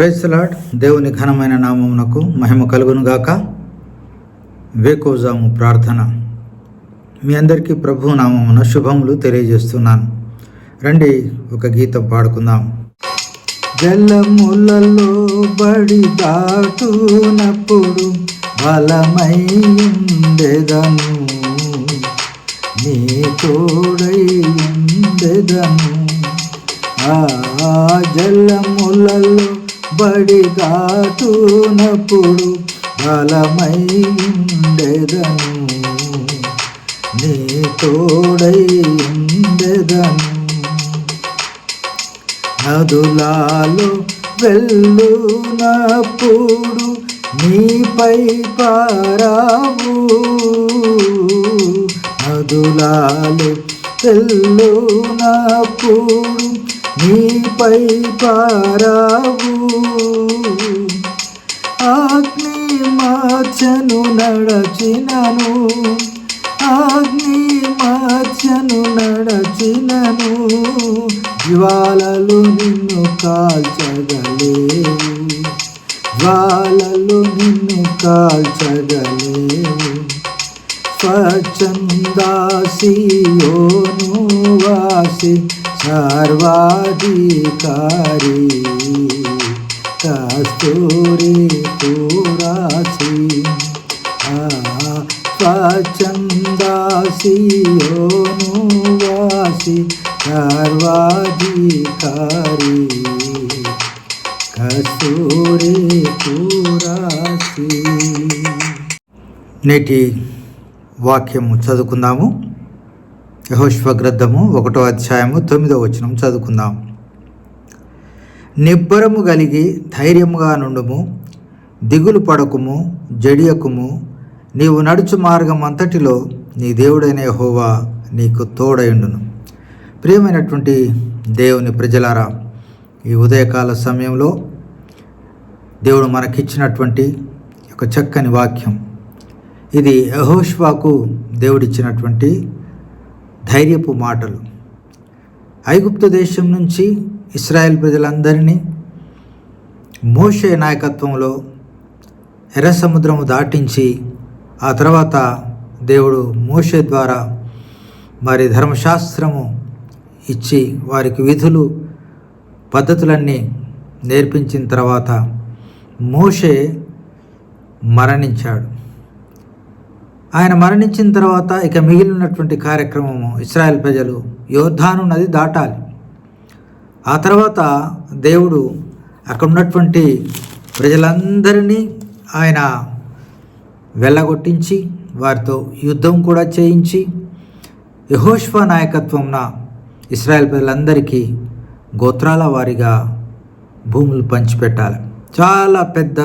Praise lord దేవుని ఘనమైన నామమునకు మహిమ కలుగును గాక. వేకోజాము ప్రార్థన. మీ అందరికీ ప్రభు నామమున శుభములు తెలియజేస్తున్నాను. రండి ఒక గీతం పాడుకుందాం. జలములలో బడి దాటునప్పుడు బలమై ఉండెదను నీ తోడై ఉండెదను. ఆ జలములలో బడి దాటునప్పుడు బలమై ఉండెదను నీ తోడై ఉండెదను నదులాలు వెళ్ళునప్పుడు నీపై పారావు. నదులాలు వెళ్ళునప్పుడు నీపై పారావు. అగ్ని మార్చను నడచినను అగ్ని మార్చను నడచినను జ్వాలలు నిన్ను కాల్చగలేవు జ్వాలలు నిన్ను కాల్చగలేవు. స్వచ్ఛందాసియోను వాసి సర్వాధికారి. కస్తూరి పురాసి స్వచ్ఛందాసియోను వాసి సర్వాధికారి. కస్తూరి పురాసి నేటి వాక్యము చదువుకుందాము. యహోష్వ గ్రంథము ఒకటో అధ్యాయము తొమ్మిదో వచనం చదువుకుందాం. నిబ్బరము కలిగి ధైర్యముగా నుండుము దిగులు పడకుము జడియకుము. నీవు నడుచు మార్గం అంతటిలో నీ దేవుడైన హోవా నీకు తోడయుండును. ప్రియమైనటువంటి దేవుని ప్రజలారా ఈ ఉదయకాల సమయంలో దేవుడు మనకిచ్చినటువంటి ఒక చక్కని వాక్యం. ఇది యహోష్వాకు దేవుడిచ్చినటువంటి ధైర్యపు మాటలు. ఐగుప్తు దేశం నుంచి ఇస్రాయెల్ ప్రజలందరినీ మోషే నాయకత్వంలో ఎర్ర సముద్రము దాటించి ఆ తర్వాత దేవుడు మోషే ద్వారా మరి ధర్మశాస్త్రము ఇచ్చి వారికి విధులు పద్ధతులన్నీ నేర్పించిన తర్వాత మోషే మరణించాడు. ఆయన మరణించిన తర్వాత ఇక మిగిలినటువంటి కార్యక్రమము ఇస్రాయల్ ప్రజలు యోద్ధాను నది దాటాలి. ఆ తర్వాత దేవుడు అక్కడ ఉన్నటువంటి ప్రజలందరినీ ఆయన వెళ్ళగొట్టించి వారితో యుద్ధం కూడా చేయించి యహోష్వా నాయకత్వంన ఇస్రాయల్ ప్రజలందరికీ గోత్రాల వారిగా భూములు పంచిపెట్టాలి. చాలా పెద్ద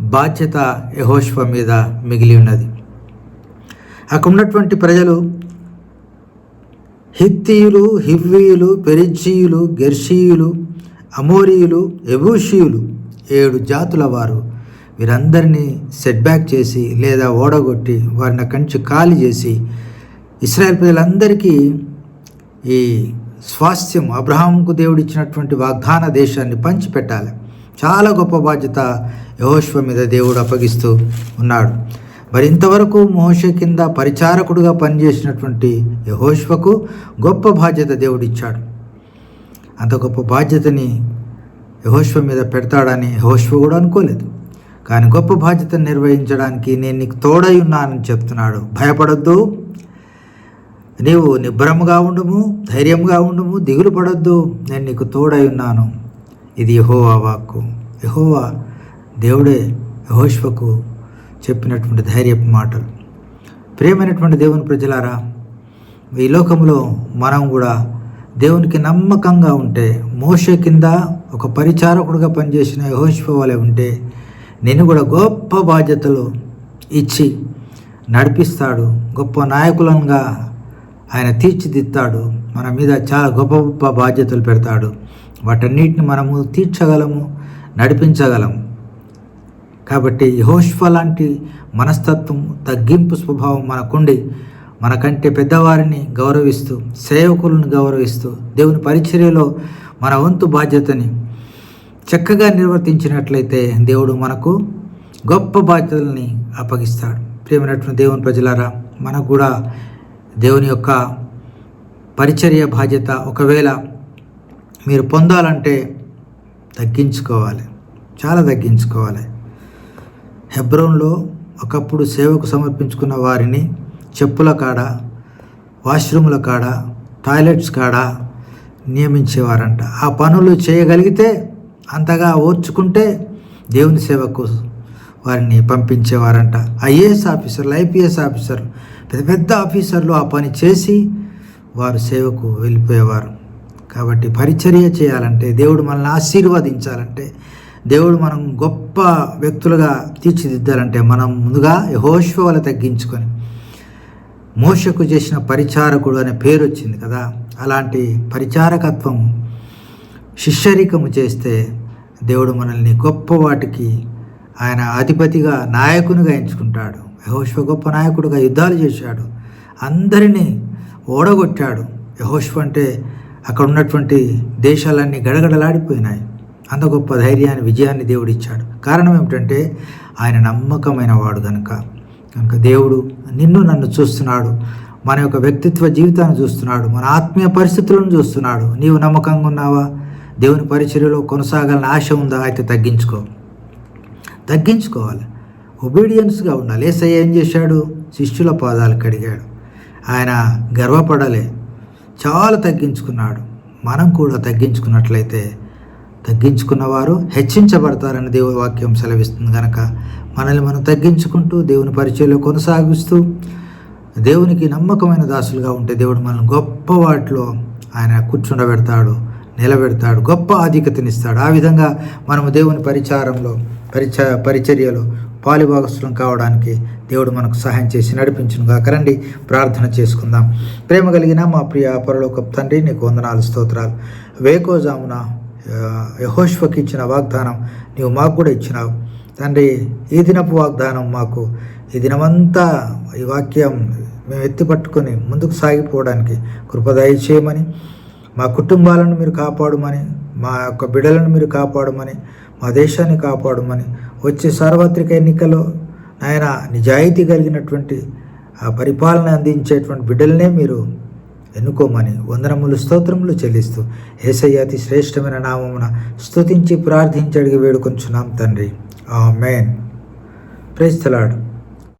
బాధ్యత యహోష్వ మీద మిగిలి ఉన్నది. అక్కడ ఉన్నటువంటి ప్రజలు హిత్తీయులు హివ్వీయులు పెరిజీయులు గెర్షీయులు అమోరీయులు ఎబూషీయులు ఏడు జాతుల వారు. వీరందరినీ సెట్ బ్యాక్ చేసి లేదా ఓడగొట్టి వారిని కంచి ఖాళీ చేసి ఇస్రాయల్ ప్రజలందరికీ ఈ స్వాస్థ్యం అబ్రహాంకు దేవుడు ఇచ్చినటువంటి వాగ్దాన దేశాన్ని పంచిపెట్టాలి. చాలా గొప్ప బాధ్యత యహోష్వ మీద దేవుడు అప్పగిస్తూ ఉన్నాడు. మరి ఇంతవరకు మోష కింద పరిచారకుడుగా పనిచేసినటువంటి యహోష్వకు గొప్ప బాధ్యత దేవుడిచ్చాడు. అంత గొప్ప బాధ్యతని యహోష్వ మీద పెడతాడని యహోష్వ కూడా అనుకోలేదు. కానీ గొప్ప బాధ్యతను నిర్వహించడానికి నేను నీకు తోడై ఉన్నానని చెప్తున్నాడు. భయపడొద్దు. నీవు నిబ్బరముగా ఉండము ధైర్యంగా ఉండుము దిగులు పడొద్దు. నేను నీకు తోడై ఉన్నాను. ఇది యహోవా వాక్కు. యహోవా దేవుడే యహోష్వకు చెప్పినటువంటి ధైర్యపు మాటలు. ప్రేమైనటువంటి దేవుని ప్రజలారా ఈ లోకంలో మనం కూడా దేవునికి నమ్మకంగా ఉంటే మోష కింద ఒక పరిచారకుడుగా పనిచేసిన యహోష్వ ఉంటే నేను కూడా గొప్ప బాధ్యతలు ఇచ్చి నడిపిస్తాడు. గొప్ప నాయకులంగా ఆయన తీర్చిదిద్దాడు మన మీద చాలా గొప్ప గొప్ప బాధ్యతలు పెడతాడు. వాటన్నిటిని మనము తీర్చగలము నడిపించగలము. కాబట్టి యహోష్వ లాంటి మనస్తత్వం తగ్గింపు స్వభావం మనకుండి మనకంటే పెద్దవారిని గౌరవిస్తూ సేవకులను గౌరవిస్తూ దేవుని పరిచర్యలో మన వంతు బాధ్యతని చక్కగా నిర్వర్తించినట్లయితే దేవుడు మనకు గొప్ప బాధ్యతల్ని అప్పగిస్తాడు. ప్రియమైనటువంటి దేవుని ప్రజలారా మనకు కూడా దేవుని యొక్క పరిచర్య బాధ్యత ఒకవేళ మీరు పొందాలంటే తగ్గించుకోవాలి. చాలా తగ్గించుకోవాలి. హెబ్రోన్లో ఒకప్పుడు సేవకు సమర్పించుకున్న వారిని చెప్పుల కాడ వాష్రూముల కాడ టాయిలెట్స్ కాడ నియమించేవారంట. ఆ పనులు చేయగలిగితే అంతగా ఓర్చుకుంటే దేవుని సేవకు వారిని పంపించేవారంట. ఐఏఎస్ ఆఫీసర్లు ఐపీఎస్ ఆఫీసర్లు పెద్ద పెద్ద ఆఫీసర్లు ఆ పని చేసి వారు సేవకు వెళ్ళిపోయేవారు. కాబట్టి పరిచర్య చేయాలంటే దేవుడు మనల్ని ఆశీర్వదించాలంటే దేవుడు మనం గొప్ప వ్యక్తులుగా తీర్చిదిద్దాలంటే మనం ముందుగా యహోష్వల తగ్గించుకొని మోషకు చేసిన పరిచారకుడు అనే పేరు వచ్చింది కదా. అలాంటి పరిచారకత్వం శిష్యరికము చేస్తే దేవుడు మనల్ని గొప్ప వాటికి ఆయన అధిపతిగా నాయకునిగా ఎంచుకుంటాడు. యహోష్వ గొప్ప నాయకుడుగా యుద్ధాలు చేశాడు. అందరినీ ఓడగొట్టాడు. యహోష్వ అంటే అక్కడ ఉన్నటువంటి దేశాలన్నీ గడగడలాడిపోయినాయి. అంత గొప్ప ధైర్యాన్ని విజయాన్ని దేవుడు ఇచ్చాడు కారణం ఏమిటంటే ఆయన నమ్మకమైన వాడు కనుక కనుక దేవుడు నిన్ను నన్ను చూస్తున్నాడు. మన యొక్క వ్యక్తిత్వ జీవితాన్ని చూస్తున్నాడు. మన ఆత్మీయ పరిస్థితులను చూస్తున్నాడు. నీవు నమ్మకంగా ఉన్నావా? దేవుని పరిచర్యలో కొనసాగాలని ఆశ ఉందా? అయితే తగ్గించుకో. తగ్గించుకోవాలి. ఒబీడియన్స్గా ఉండాలి. ఏసయ్య ఏం చేశాడు? శిష్యుల పాదాలు కడిగాడు. ఆయన గర్వపడలే. చాలా తగ్గించుకున్నాడు. మనం కూడా తగ్గించుకున్నట్లయితే తగ్గించుకున్నవారు హెచ్చించబడతారని దేవుని వాక్యం సెలవిస్తుంది కనుక మనల్ని మనం తగ్గించుకుంటూ దేవుని పరిచయంలో కొనసాగిస్తూ దేవునికి నమ్మకమైన దాసులుగా ఉంటే దేవుడు మనల్ని గొప్ప వాటిలో ఆయన కూర్చుండబెడతాడు నిలబెడతాడు గొప్ప ఆధిక్యతనిస్తాడు. ఆ విధంగా మనము దేవుని పరిచారంలో పరిచ పరిచర్యలో పాలిభాగస్థులం కావడానికి దేవుడు మనకు సహాయం చేసి నడిపించును కాకరండి ప్రార్థన చేసుకుందాం. ప్రేమ కలిగిన మా ప్రియ పరలోక తండ్రి నీకు వందనాలు స్తోత్రాలు. వేకోజామున యహోష్వకి ఇచ్చిన వాగ్దానం నీవు మాకు కూడా ఇచ్చినావు. తండ్రి ఈ దినపు వాగ్దానం మాకు. ఈ దినమంతా ఈ వాక్యం మేము ఎత్తి పట్టుకొని ముందుకు సాగిపోవడానికి కృపదయ చేయమని మా కుటుంబాలను మీరు కాపాడమని మా యొక్క బిడ్డలను మీరు కాపాడమని మా దేశాన్ని కాపాడమని వచ్చే సార్వత్రిక ఎన్నికలో ఆయన నిజాయితీ కలిగినటువంటి ఆ పరిపాలన అందించేటువంటి బిడ్డలనే మీరు ఎన్నుకోమని వందనములు స్తోత్రములు చెల్లిస్తూ ఏసయ్యాతి శ్రేష్టమైన నామమున స్తుతించి ప్రార్థించడిగి వేడుకొంచున్నాం తండ్రి. ఆ మేన్ ప్రైస్తలాడు